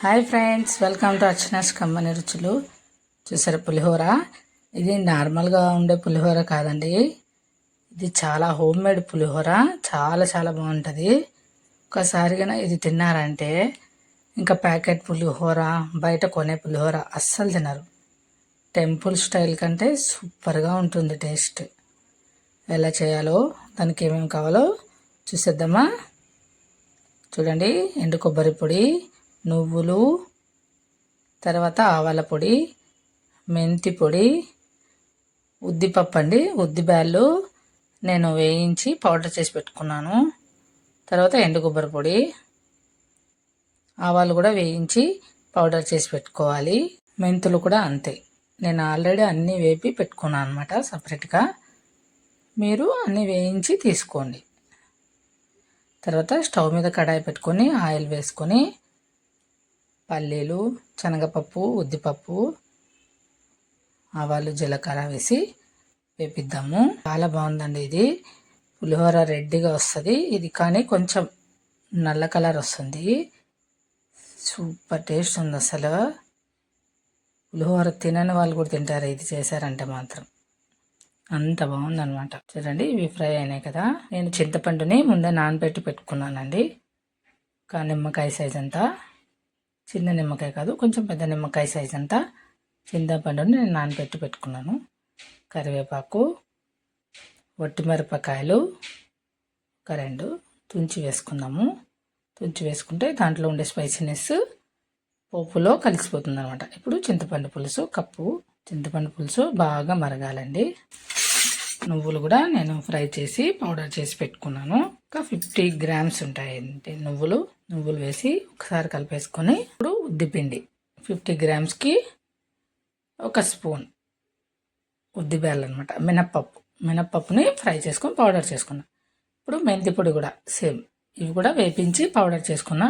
Hi friends welcome to Archana's కమ్మని రుచులు. చూసారు పులిహోర? ఇది నార్మల్గా ఉండే పులిహోర కాదండి. ఇది చాలా హోమ్ మేడ్ పులిహోర. చాలా చాలా బాగుంటుంది. ఒకసారిగా ఇది తిన్నారంటే ఇంకా ప్యాకెట్ పులిహోర బయట కొనే పులిహోర అస్సలు తినరు. టెంపుల్ స్టైల్ కంటే సూపర్గా ఉంటుంది టేస్ట్. ఎలా చేయాలో దానికి ఏమేమి కావాలో చూసేద్దామా? చూడండి ఎండు కొబ్బరి పొడి నువ్వులు తర్వాత ఆవాల పొడి మెంతి పొడి ఉద్దిపప్పు అండి ఉద్ది బ్యాళ్ళు నేను వేయించి పౌడర్ చేసి పెట్టుకున్నాను. తర్వాత ఎండు కొబ్బరి పొడి ఆవాలు కూడా వేయించి పౌడర్ చేసి పెట్టుకోవాలి. మెంతులు కూడా అంతే. నేను ఆల్రెడీ అన్నీ వేపి పెట్టుకున్నాను అనమాట సపరేట్గా. మీరు అన్నీ వేయించి తీసుకోండి. తర్వాత స్టవ్ మీద కడాయి పెట్టుకొని ఆయిల్ వేసుకొని పల్లీలు శనగపప్పు ఉద్దిపప్పు ఆవాలు జీలకర్ర వేసి వేపిద్దాము. చాలా బాగుందండి ఇది. పులిహోర రెడ్డిగా వస్తుంది. ఇది కానీ కొంచెం నల్ల కలర్ వస్తుంది. సూపర్ టేస్ట్ ఉంది అసలు. పులిహోర తినని వాళ్ళు కూడా తింటారు. ఇది చేశారంటే మాత్రం అంత బాగుందనమాట చూడండి ఇవి ఫ్రై అయినాయి కదా. నేను చింతపండుని ముందే నానబెట్టి పెట్టుకున్నానండి. ఒక నిమ్మకాయ సైజ్ అంతా. చిన్న నిమ్మకాయ కాదు కొంచెం పెద్ద నిమ్మకాయ సైజ్ అంతా చింతపండుని నేను నానబెట్టి పెట్టుకున్నాను. కరివేపాకు మిరపకాయలు ఒక రెండు తుంచి వేసుకుందాము తుంచి వేసుకుంటే దాంట్లో ఉండే స్పైసీనెస్ పోపులో కలిసిపోతుంది అనమాట ఇప్పుడు చింతపండు పులుసు కప్పు చింతపండు పులుసు బాగా మరగాలండి. నువ్వులు కూడా నేను ఫ్రై చేసి పౌడర్ చేసి పెట్టుకున్నాను. ఒక ఫిఫ్టీ గ్రామ్స్ ఉంటాయండి నువ్వులు నువ్వులు వేసి ఒకసారి కలిపేసుకొని ఇప్పుడు ఉద్దిపిండి. ఫిఫ్టీ గ్రామ్స్కి ఒక స్పూన్ ఉద్దిబేళ్ళు అనమాట మినప్పప్పు. మినప్పప్పుని ఫ్రై చేసుకొని పౌడర్ చేసుకున్నా. ఇప్పుడు మెంతి పొడి కూడా సేమ్. ఇవి కూడా వేపించి పౌడర్ చేసుకున్న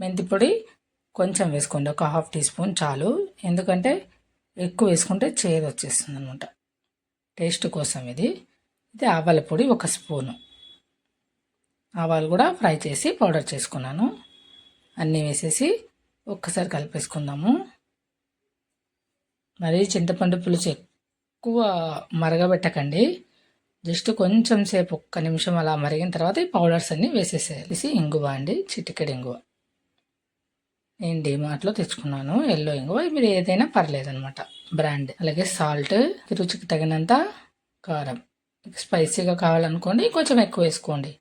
మెంతి పొడి కొంచెం వేసుకోండి. ఒక హాఫ్ టీ స్పూన్ చాలు. ఎందుకంటే ఎక్కువ వేసుకుంటే చేదు వచ్చేస్తుంది అనమాట టేస్ట్ కోసం ఇది. ఇది ఆవాల పొడి ఒక స్పూను. ఆవాలు కూడా ఫ్రై చేసి పౌడర్ చేసుకున్నాను. అన్నీ వేసేసి ఒక్కసారి కలిపేసుకుందాము. మరి చింతపండు పులుసు ఎక్కువ మరగబెట్టకండి. జస్ట్ కొంచెం సేపు ఒక్క నిమిషం అలా మరిగిన తర్వాత ఈ పౌడర్స్ అన్నీ వేసేసేసి ఇంగువ అండి చిటికెడు ఇంగువ. నేను డిమార్ట్లో తెచ్చుకున్నాను ఎల్లో ఇంగువ. మీరు ఏదైనా పర్లేదనమాట బ్రాండ్. అలాగే సాల్ట్ రుచికి తగినంత కారం. స్పైసీగా కావాలనుకోండి కొంచెం ఎక్కువ వేసుకోండి.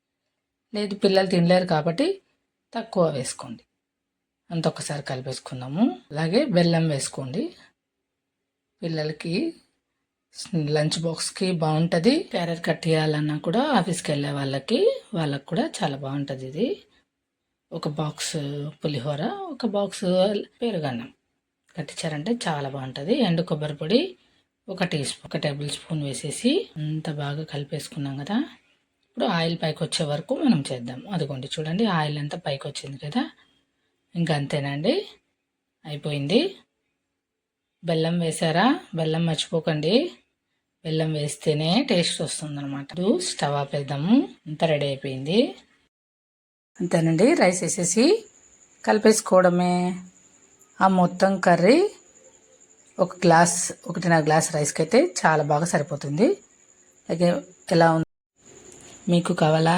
లేదు పిల్లలు తినలేరు కాబట్టి తక్కువ వేసుకోండి. అంత ఒకసారి కలిపేసుకుందాము. అలాగే బెల్లం వేసుకోండి. పిల్లలకి లంచ్ బాక్స్కి బాగుంటుంది. క్యారెట్ కట్ చేయాలన్నా కూడా ఆఫీస్కి వెళ్ళే వాళ్ళకి వాళ్ళకి కూడా చాలా బాగుంటుంది ఇది. ఒక బాక్స్ పులిహోర ఒక బాక్స్ పెరుగన్నం. కట్టించారంటే చాలా బాగుంటుంది. ఎండు కొబ్బరి పొడి ఒక టీ స్పూన్ ఒక టేబుల్ స్పూన్ వేసేసి అంత బాగా కలిపేసుకున్నాం కదా. ఇప్పుడు ఆయిల్ పైకి వచ్చే వరకు మనం చేద్దాం. అదిగోండి చూడండి ఆయిల్ అంతా పైకి వచ్చింది కదా. ఇంకా అంతేనండి. అయిపోయింది. బెల్లం వేసారా బెల్లం మర్చిపోకండి. బెల్లం వేస్తేనే టేస్ట్ వస్తుందన్నమాట. స్టవ్ ఆపేద్దాము. అంతా రెడీ అయిపోయింది. అంతేనండి. రైస్ వేసేసి కలిపేసుకోవడమే. ఆ మొత్తం కర్రీ ఒక గ్లాస్ ఒకటిన్నర గ్లాస్ రైస్కి అయితే చాలా బాగా సరిపోతుంది. అలాగే ఎలా ఉంది? మీకు కావాలా?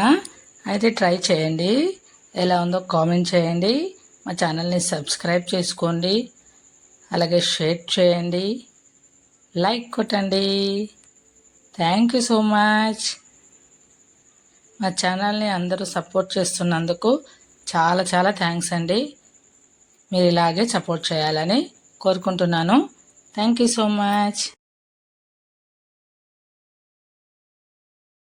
అయితే ట్రై చేయండి. ఎలా ఉందో కామెంట్ చేయండి. మా ఛానల్ని సబ్స్క్రైబ్ చేసుకోండి. అలాగే షేర్ చేయండి. లైక్ కొట్టండి. థ్యాంక్ యూ సో మచ్ మా ఛానల్ని అందరూ సపోర్ట్ చేస్తున్నందుకు చాలా చాలా థ్యాంక్స్ అండి. మీరు ఇలాగే సపోర్ట్ చేయాలని కోరుకుంటున్నాను. Thank you so much